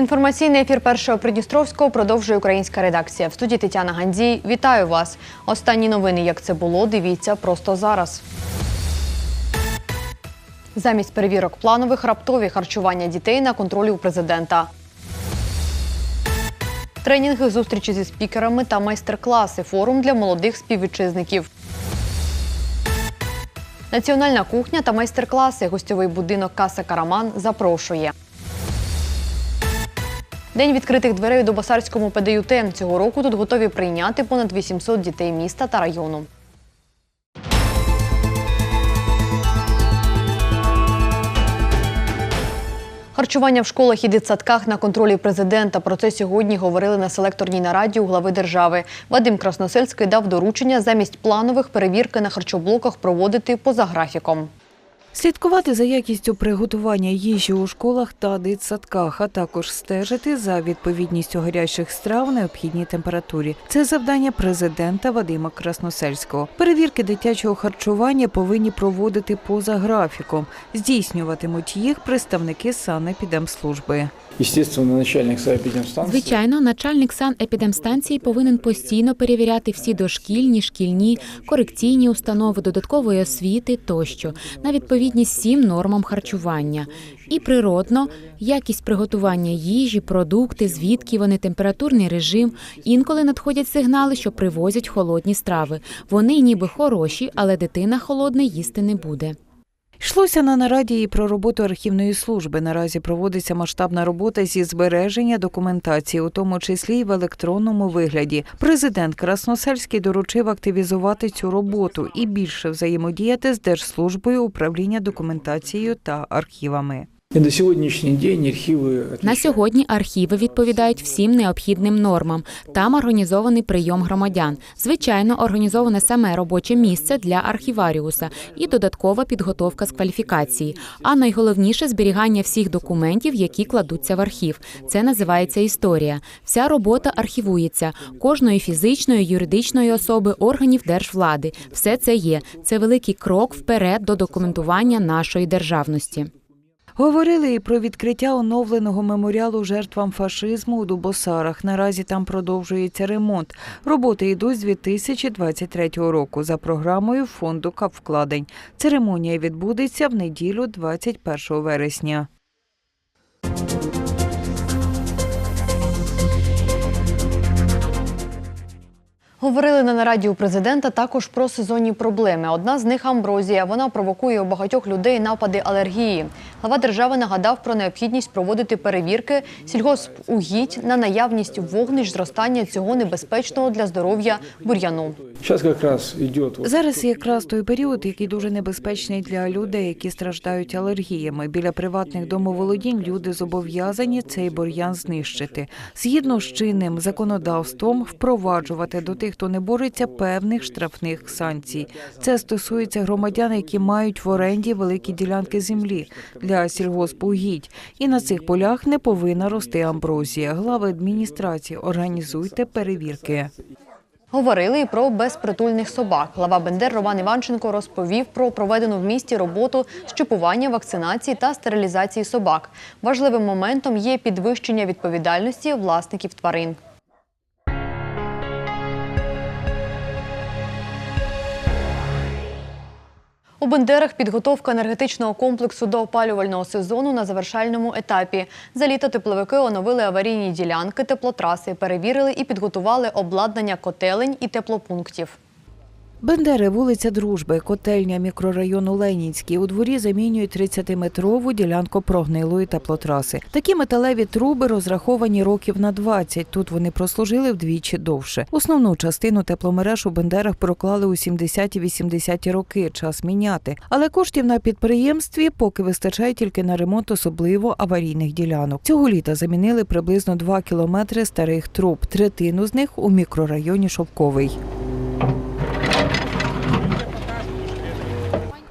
Інформаційний ефір першого Придністровського продовжує українська редакція. В студії Тетяна Гандзій. Вітаю вас. Останні новини, як це було, дивіться просто зараз. Замість перевірок планових раптові харчування дітей на контролі у президента. Тренінги, зустрічі зі спікерами та майстер-класи. Форум для молодих співвітчизників. Національна кухня та майстер-класи. Гостьовий будинок Каса Караман запрошує. День відкритих дверей у Добасарському ПДЮТ. Цього року тут готові прийняти понад 800 дітей міста та району. Харчування в школах і дитсадках на контролі президента. Про це сьогодні говорили на селекторній нараді у глави держави. Вадим Красносельський дав доручення замість планових перевірки на харчоблоках проводити поза графіком. Слідкувати за якістю приготування їжі у школах та дитсадках, а також стежити за відповідністю гарячих страв необхідній температурі. Це завдання президента Вадима Красносельського. Перевірки дитячого харчування повинні проводити поза графіком. Здійснюватимуть їх представники санепідемслужби. Естественно, начальник санэпидемстанции. Звичайно, начальник санепідемстанції повинен постійно перевіряти всі дошкільні, шкільні, корекційні установи, додаткової освіти тощо на відповідність всім нормам харчування. І природно, якість приготування їжі, продукти, звідки вони, температурний режим. Інколи надходять сигнали, що привозять холодні страви. Вони ніби хороші, але дитина холодне їсти не буде. Йшлося на нараді і про роботу архівної служби. Наразі проводиться масштабна робота зі збереження документації, у тому числі й в електронному вигляді. Президент Красносельський доручив активізувати цю роботу і більше взаємодіяти з Держслужбою управління документацією та архівами. На сегодняшний день архивы На сьогодні архіви відповідають всім необхідним нормам. Там організований прийом громадян. Звичайно, організоване саме робоче місце для архіваріуса і додаткова підготовка з кваліфікації. А найголовніше зберігання всіх документів, які кладуться в архів. Це називається історія. Вся робота архівується кожної фізичної, юридичної особи, органів держвлади. Все це є. Це великий крок вперед до документування нашої державності. Говорили і про відкриття оновленого меморіалу жертвам фашизму у Дубосарах. Наразі там продовжується ремонт. Роботи йдуть з 2023 року за програмою фонду капвкладень. Церемонія відбудеться в неділю 21 вересня. Говорили на нараді у президента також про сезонні проблеми. Одна з них амброзія. Вона провокує у багатьох людей напади алергії. Глава держави нагадав про необхідність проводити перевірки сільгоспугідь на наявність вогнищ зростання цього небезпечного для здоров'я бур'яну. Сейчас как раз идет вот Зараз якраз той період, який дуже небезпечний для людей, які страждають алергіями. Біля приватних домоволодінь люди зобов'язані цей бур'ян знищити. Згідно з чинним законодавством, впроваджувати до тих, хто не бореться, певних штрафних санкцій. Це стосується громадян, які мають в оренді великі ділянки землі для сільгоспугідь. І на цих полях не повинна рости амброзія. Глави адміністрації організуйте перевірки. Говорили і про безпритульних собак. Глава Бендер Роман Іванченко розповів про проведену в місті роботу з чіпування, вакцинації та стерилізації собак. Важливим моментом є підвищення відповідальності власників тварин. У Бендерах підготовка енергетичного комплексу до опалювального сезону на завершальному етапі. За літо тепловики оновили аварійні ділянки теплотраси, перевірили і підготували обладнання котелень і теплопунктів. Бендери, вулиця Дружби, котельня мікрорайону Ленінський. У дворі замінюють 30-метрову ділянку прогнилої теплотраси. Такі металеві труби розраховані років на 20. Тут вони прослужили вдвічі довше. Основну частину тепломереж у Бендерах проклали у 70-80-ті роки. Час міняти. Але коштів на підприємстві поки вистачає тільки на ремонт особливо аварійних ділянок. Цього літа замінили приблизно 2 кілометри старих труб. Третину з них у мікрорайоні Шовковий.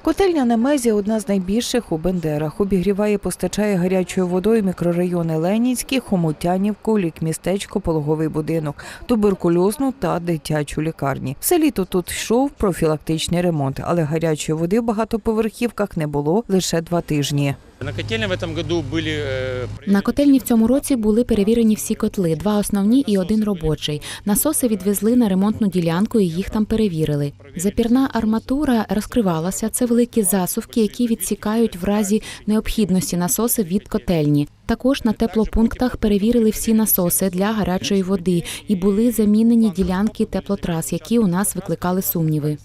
Котельня на мезі одна з найбільших у Бендерах. Обігріває, постачає гарячою водою мікрорайони Ленінський, Хомутянівку, Лікмістечко, Пологовий будинок, туберкульозну та дитячу лікарні. Все літо тут йшов профілактичний ремонт, але гарячої води в багатоповерхівках не було лише два тижні. На котельной в этом году были... э, На котельні в цьому році були перевірені всі котли: два основні і один робочий. Насоси відвезли на ремонтну ділянку і їх там перевірили. Запірна арматура розкривалася. Це великі засувки, які відсікають в разі необхідності насоси від котельні. Також на теплопунктах перевірили всі насоси для гарячої води і були замінені ділянки теплотрас, які у нас викликали сумніви.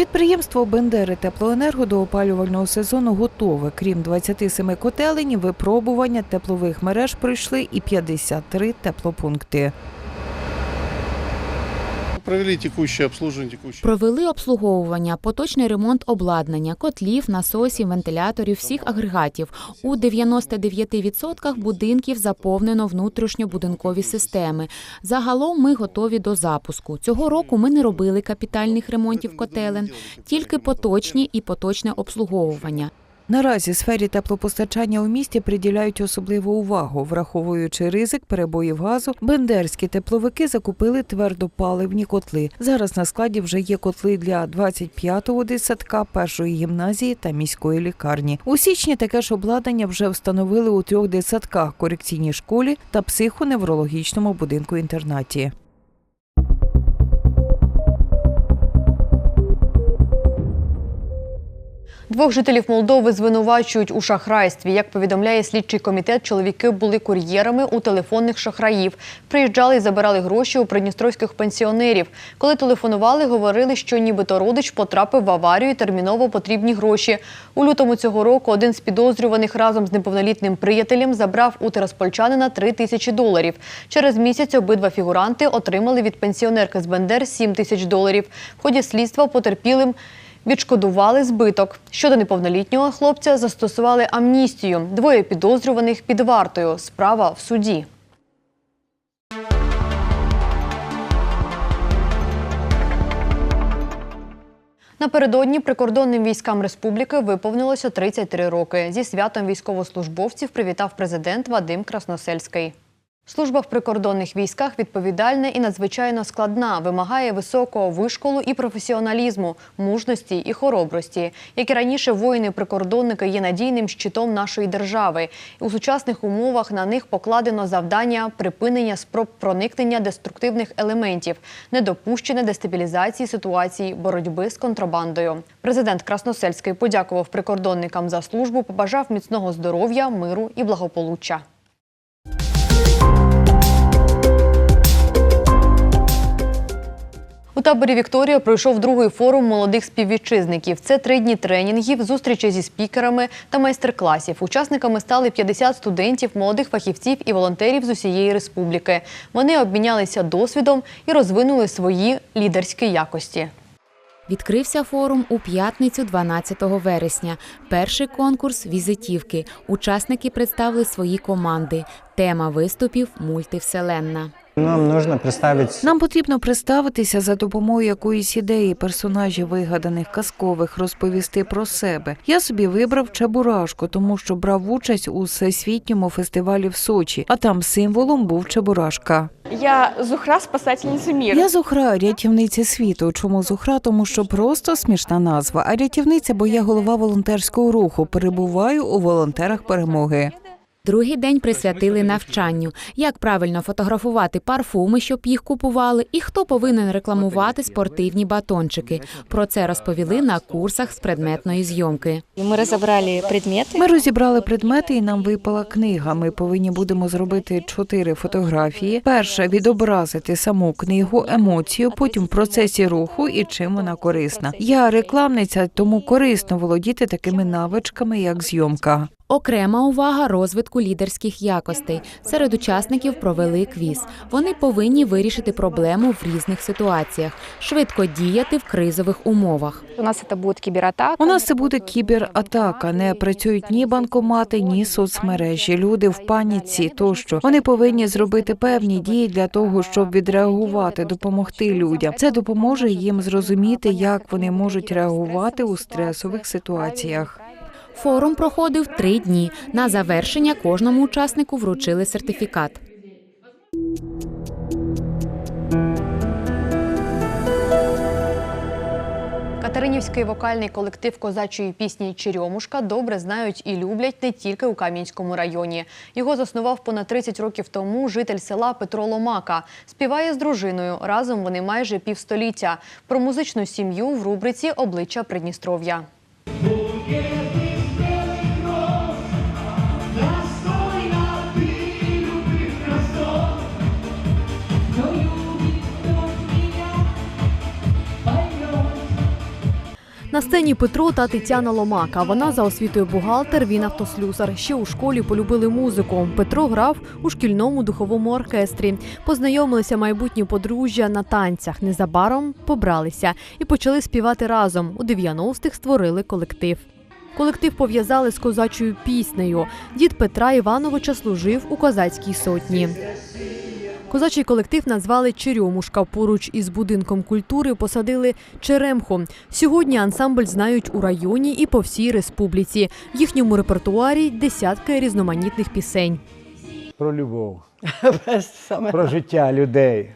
Підприємство Бендери Теплоенерго до опалювального сезону готове. Крім 27 котелень, випробування теплових мереж пройшли і 53 теплопункти. Провели текущее обслуживание, текущее. Провели обслуговування, поточний ремонт обладнання, котлів, насосів, вентиляторів, всіх агрегатів. У 99% будинків заповнено внутрішньобудинкові системи. Загалом ми готові до запуску. Цього року ми не робили капітальних ремонтів котелень, тільки поточні і поточне обслуговування. Наразі сфері теплопостачання у місті приділяють особливу увагу, враховуючи ризик перебоїв газу. Бендерські тепловики закупили твердопаливні котли. Зараз на складі вже є котли для 25-го дитсадка, першої гімназії та міської лікарні. У січні таке ж обладнання вже встановили у трьох дитсадках, корекційній школі та психоневрологічному будинку інтернаті. Двох жителів Молдови звинувачують у шахрайстві. Як повідомляє слідчий комітет, чоловіки були кур'єрами у телефонних шахраїв. Приїжджали і забирали гроші у придністровських пенсіонерів. Коли телефонували, говорили, що нібито родич потрапив в аварію і терміново потрібні гроші. У лютому цього року один з підозрюваних разом з неповнолітним приятелем забрав у тераспольчанина 3 тисячі доларів. Через місяць обидва фігуранти отримали від пенсіонерки з Бендер 7 тисяч доларів. В ході слідства потерпілим Відшкодували збиток. Щодо неповнолітнього хлопця застосували амністію. Двоє підозрюваних під вартою. Справа в суді. Напередодні прикордонним військам республіки виповнилося 33 роки. Зі святом військовослужбовців привітав президент Вадим Красносельський. Служба в прикордонних військах відповідальна і надзвичайно складна, вимагає високого вишколу і професіоналізму, мужності і хоробрості. Як і раніше, воїни-прикордонники є надійним щитом нашої держави. У сучасних умовах на них покладено завдання припинення спроб проникнення деструктивних елементів, недопущення дестабілізації ситуації, боротьби з контрабандою. Президент Красносельський подякував прикордонникам за службу, побажав міцного здоров'я, миру і благополуччя. У таборі Вікторія пройшов другий форум молодих співвітчизників. Це три дні тренінгів, зустрічі зі спікерами та майстер-класів. Учасниками стали 50 студентів, молодих фахівців і волонтерів з усієї республіки. Вони обмінялися досвідом і розвинули свої лідерські якості. Відкрився форум у п'ятницю 12 вересня. Перший конкурс візитівки. Учасники представили свої команди. Тема виступів мультивселенна. Нам нужно представить Нам потрібно представитися за допомогою якоїсь ідеї персонажів вигаданих казкових, розповісти про себе. Я собі вибрав Чебурашку, тому що брав участь у всесвітньому фестивалі в Сочі, а там символом був Чебурашка. Я Зухра, спасательница мира. Я Зухра, рятівниця світу. Чому Зухра? Тому що просто смішна назва. А рятівниця, бо я голова волонтерського руху. Перебуваю у волонтерах перемоги. Другий день присвятили навчанню, як правильно фотографувати парфуми, щоб їх купували, і хто повинен рекламувати спортивні батончики. Про це розповіли на курсах з предметної зйомки. Мы разобрали предметы. Ми розібрали предмети, і нам випала книга. Ми повинні будемо зробити чотири фотографії. Перша відобразити саму книгу, емоцію, потім в процесі руху і чим вона корисна. Я рекламниця, тому корисно володіти такими навичками, як зйомка. Окрема увага розвитку лідерських якостей. Серед учасників провели квіз. Вони повинні вирішити проблему в різних ситуаціях, швидко діяти в кризових умовах. У нас это будет кибератака. У нас це буде кібератака. Не працюють ні банкомати, ні соцмережі. Люди в паніці тощо. Вони повинні зробити певні дії для того, щоб відреагувати, допомогти людям. Це допоможе їм зрозуміти, як вони можуть реагувати у стресових ситуаціях. Форум проходив три дні. На завершення кожному учаснику вручили сертифікат. Катеринівський вокальний колектив козачої пісні Черемушка добре знають і люблять не тільки у Кам'янському районі. Його заснував понад 30 років тому житель села Петро Ломака. Співає з дружиною. Разом вони майже півстоліття. Про музичну сім'ю в рубриці Обличчя Придністров'я. На сцені Петро та Тетяна Ломака. Вона за освітою бухгалтер, він автослюсар. Ще у школі полюбили музику. Петро грав у шкільному духовому оркестрі. Познайомилися майбутні подружжя на танцях. Незабаром побралися і почали співати разом. У 90-х створили колектив. Колектив пов'язали з козачою піснею. Дід Петра Івановича служив у козацькій сотні. Козачий колектив назвали Черемушка. Поруч із будинком культури посадили Черемху. Сьогодні ансамбль знають у районі і по всій республіці. В їхньому репертуарі десятки різноманітних пісень. про любов, про життя людей,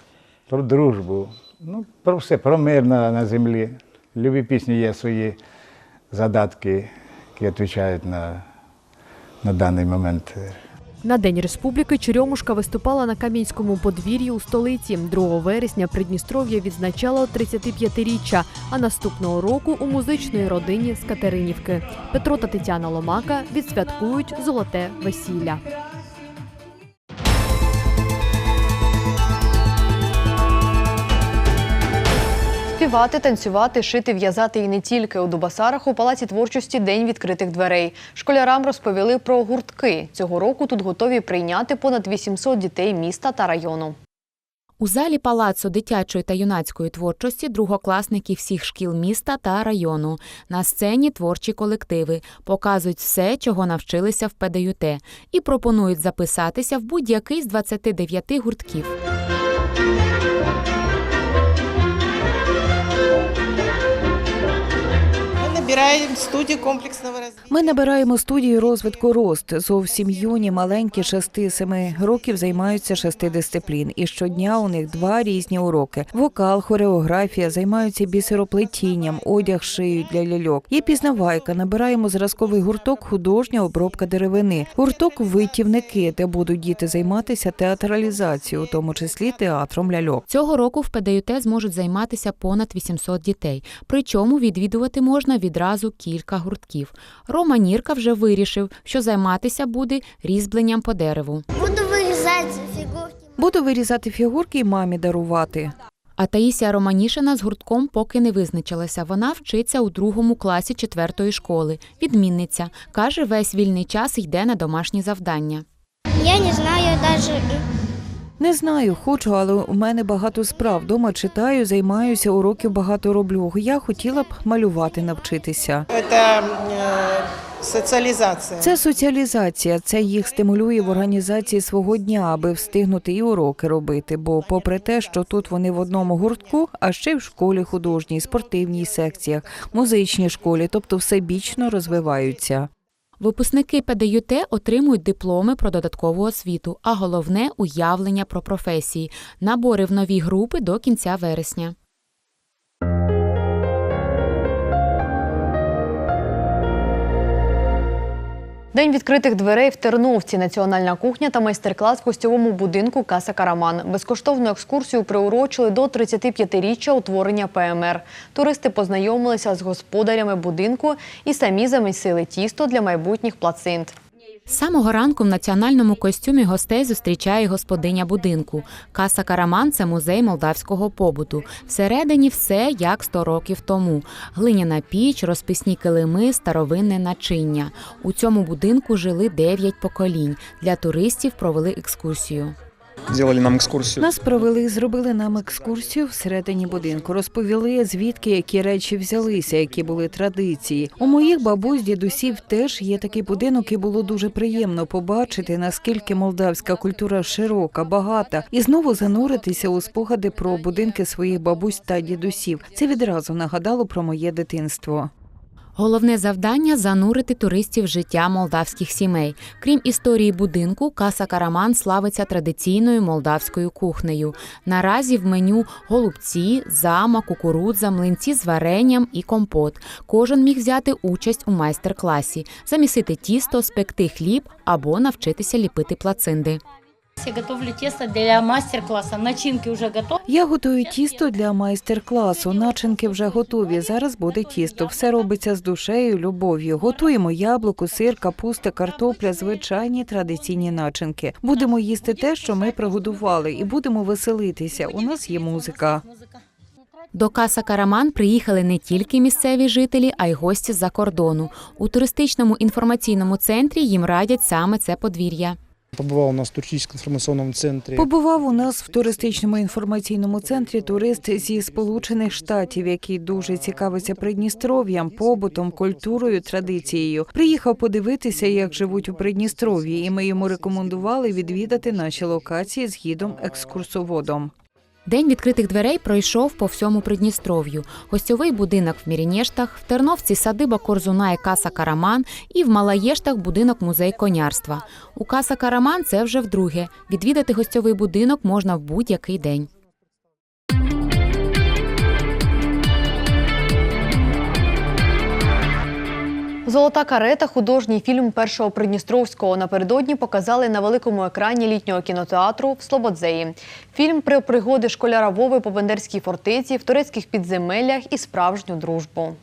про дружбу, ну, про все, про мир на, на землі. Любі пісні є свої задатки, які відповідають на, на даний момент. На День республіки Черемушка виступала на Кам'янському подвір'ї у столиці. 2 вересня Придністров'я відзначало 35-річчя, а наступного року у музичної родині з Катеринівки. Петро та Тетяна Ломака відсвяткують золоте весілля. Співати, танцювати, шити, в'язати і не тільки у Дубасарах у палаці творчості День відкритих дверей. Школярам розповіли про гуртки. Цього року тут готові прийняти понад 800 дітей міста та району. У залі палацу дитячої та юнацької творчості другокласники всіх шкіл міста та району. На сцені творчі колективи показують все, чого навчилися в ПДЮТ, і пропонують записатися в будь-який з 29 гуртків. Набираємо студію комплексного розвитку. Ми набираємо студію розвитку рост. Зовсім юні, маленькі, 6-7 років займаються шести дисциплін. І щодня у них два різні уроки: вокал, хореографія, займаються бісероплетінням, одяг шиють для ляльок. Є пізнавайка. Набираємо зразковий гурток художня обробка деревини, гурток витівники, де будуть діти займатися театралізацією, у тому числі театром ляльок. Цього року в ПДЮТ зможуть займатися понад 800 дітей. Причому відвідувати можна відразу кілька гуртків. Рома Нірка вже вирішив, що займатися буде різьбленням по дереву. Буду вырезать фигурки. Буду вирізати фігурки і мамі дарувати. А Таїсія Романішина з гуртком поки не визначилася. Вона вчиться у другому класі четвертої школи. Відмінниця. Каже, весь вільний час йде на домашні завдання. Я не знаю даже... Не знаю, хочу, але у мене багато справ. Дома читаю, займаюся, уроків багато роблю. Я хотіла б малювати навчитися. Це е, соціалізація. Це соціалізація, це їх стимулює в організації свого дня, аби встигнути і уроки робити. Бо, попри те, що тут вони в одному гуртку, а ще й в школі художній, спортивній секціях, музичній школі, тобто всебічно розвиваються. Випускники ПДЮТ отримують дипломи про додаткову освіту, а головне уявлення про професії. Набори в нові групи до кінця вересня. День відкритих дверей в Терновці, національна кухня та майстер-клас в гостьовому будинку Каса Караман. Безкоштовну екскурсію приурочили до 35-річчя утворення ПМР. Туристи познайомилися з господарями будинку і самі замісили тісто для майбутніх плацинт. З самого ранку в національному костюмі гостей зустрічає господиня будинку. Каса Караман це музей молдавського побуту. Всередині все як 100 років тому: глиняна піч, розписні килими, старовинне начиння. У цьому будинку жили 9 поколінь. Для туристів провели екскурсію. Сделали нам екскурсію. Нас провели, зробили нам екскурсію всередині будинку. Розповіли, звідки які речі взялися, які були традиції. У моїх бабусь, дідусів теж є такий будинок, і було дуже приємно побачити, наскільки молдавська культура широка, багата, і знову зануритися у спогади про будинки своїх бабусь та дідусів. Це відразу нагадало про моє дитинство. Головне завдання занурити туристів в життя молдавських сімей. Крім історії будинку, каса Караман славиться традиційною молдавською кухнею. Наразі в меню голубці, зама, кукурудза, млинці з варенням і компот. Кожен міг взяти участь у майстер-класі, замісити тісто, спекти хліб або навчитися ліпити плацинди. Я готовлю тесто для мастер-класса. Начинки уже готовы. Я готую тісто для майстер-класу. Начинки вже готові. Зараз буде тісто. Все робиться з душею, любов'ю. Готуємо яблуко, сир, капуста, картопля, звичайні традиційні начинки. Будемо їсти те, що ми приготували, і будемо веселитися. У нас є музика. До Каса Караман приїхали не тільки місцеві жителі, а й гості з-за кордону. У туристичному інформаційному центрі їм радять саме це подвір'я. Побывал у нас в туристичному інформаційному центрі. Побував у нас в туристичному інформаційному центрі турист зі Сполучених Штатів, який дуже цікавиться Придністров'ям, побутом, культурою, традицією. Приїхав подивитися, як живуть у Придністров'ї, і ми йому рекомендували відвідати наші локації з гідом-екскурсоводом. День відкритих дверей пройшов по всьому Придністров'ю. Гостьовий будинок в Мірінєштах, в Терновці садиба Корзуна і Каса Караман і в Малаєштах будинок музей конярства. У Каса Караман це вже вдруге. Відвідати гостьовий будинок можна в будь-який день. Золота карета художній фільм першого Придністровського напередодні показали на великому екрані літнього кінотеатру в Слободзеї. Фільм про пригоди школяра Вови по Бендерській фортеці, в турецьких підземеллях і справжню дружбу.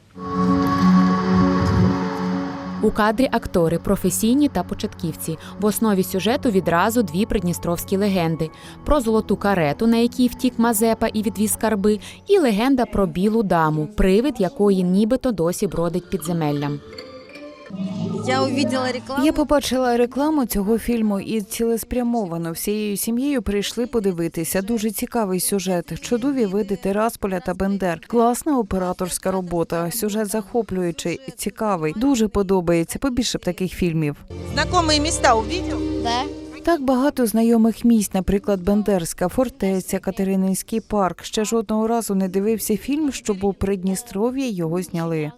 У кадрі актори професійні та початківці. В основі сюжету відразу дві придністровські легенди: про золоту карету, на якій втік Мазепа і відвіз скарби, і легенда про білу даму, привид якої нібито досі бродить підземеллям. Я увидела рекламу. Я побачила рекламу цього фільму і цілеспрямовано всією сім'єю прийшли подивитися. Дуже цікавий сюжет. Чудові види Тирасполя та Бендер. Класна операторська робота. Сюжет захоплюючий і цікавий. Дуже подобається. Побільше б таких фільмів. Знакомые места увидел? Да. Так багато знайомих місць, наприклад, Бендерська, фортеця, Катерининський парк. Ще жодного разу не дивився фільм, щоб у Придністров'ї його зняли.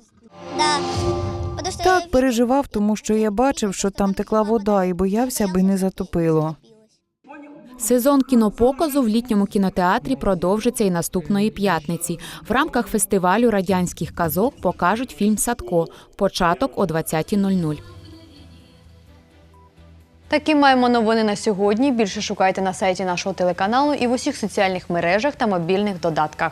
Так переживав, тому що я бачив, що там текла вода, і боявся, аби не затопило. Сезон кінопоказу в літньому кінотеатрі продовжиться і наступної п'ятниці. В рамках фестивалю радянських казок покажуть фільм Садко. Початок о 20.00. Такі маємо новини на сьогодні. Більше шукайте на сайті нашого телеканалу і в усіх соціальних мережах та мобільних додатках.